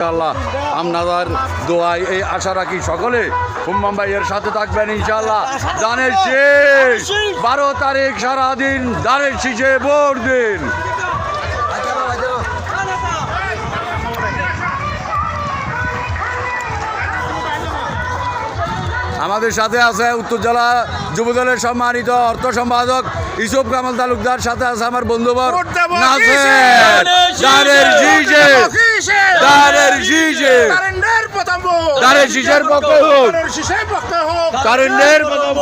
ইনশাআল্লাহ। আপনাদের দোয়াই এই আশা রাখি সকলে হুম্মাম ভাইয়ের সাথে থাকবেন ইনশাআল্লাহ। দানের শেষ। বারো তারিখ সারাদিন দানের শীষে ভোট দিন। আমাদের সাথে আছে উত্তর জেলা যুবদলের সম্মানিত অর্থ সম্পাদক ইসুফ কামাল তালুকদার সাথে আছে আমার বন্ধুবর নাসের। দানের শীষে প্রথম ভোট। দানের শীষের পক্ষে হোক। শীষের পক্ষে হোক। প্রথম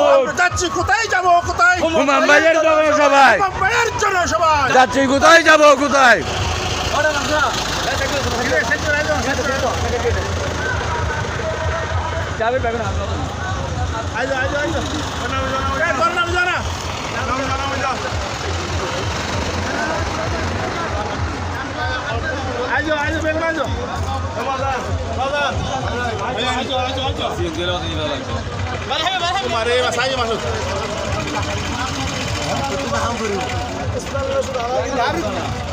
যাচ্ছি কোথায় যাব কোথায়? হুমাম ভাইয়ের জনসভায় যাচ্ছি কোথায় যাব কোথায়? আইজো, আইজো, আইজো। مرحبا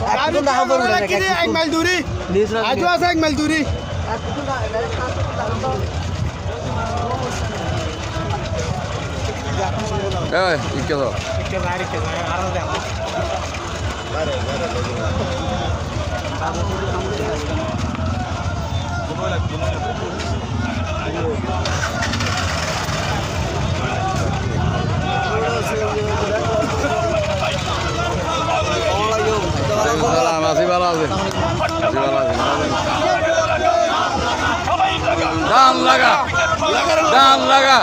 مرحبا محمود ملدوري عجوز هيك ملدوري ايه كذا كذا عارف كذا عرض يا ভালো আছি। আছি ভালো আছি, ভালো আছি। দান লাগা দান লাগা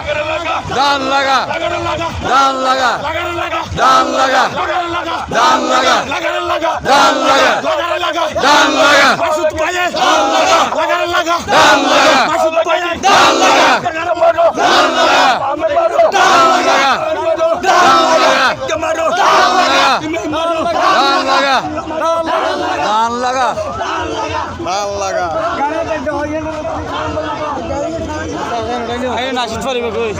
দান লাগা দান লাগা দান লাগা দান লাগা দান লাগা দান লাগা দান লাগা দান লাগা দান লাগা দান লাগা দান লাগা দান লাগা দান লাগা দান লাগা লাগা। ধান লাগা। ধান লাগা। নাচিত পারিব কই?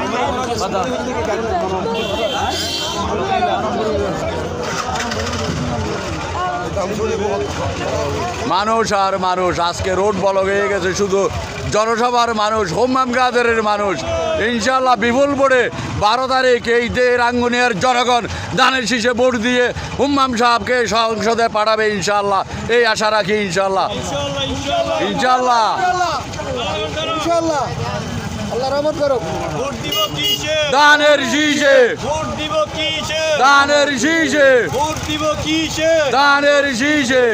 মানুষ আর মানুষ আজকে রোড বলক হয়ে গেছে শুধু জনসভার মানুষ হোমাম গাদারের মানুষ। ইনশাল্লাহ বিপুল পড়ে বারো তারিখ এই দে রাঙ্গুনিয়ার জনগণ দানের শীষে ভোট দিয়ে হুম্মাম সাহেবকে সংসদে পাঠাবে ইনশাল্লাহ এই আশা রাখি ইনশাল্লাহ ইনশাল্লাহ ইনশাআল্লাহ। আল্লাহ রহমত করো ভোট দিব কিসে? দানের শীষে। ভোট দিব কিসে? দানের শীষে। ভোট দিব কিসে? দানের শীষে।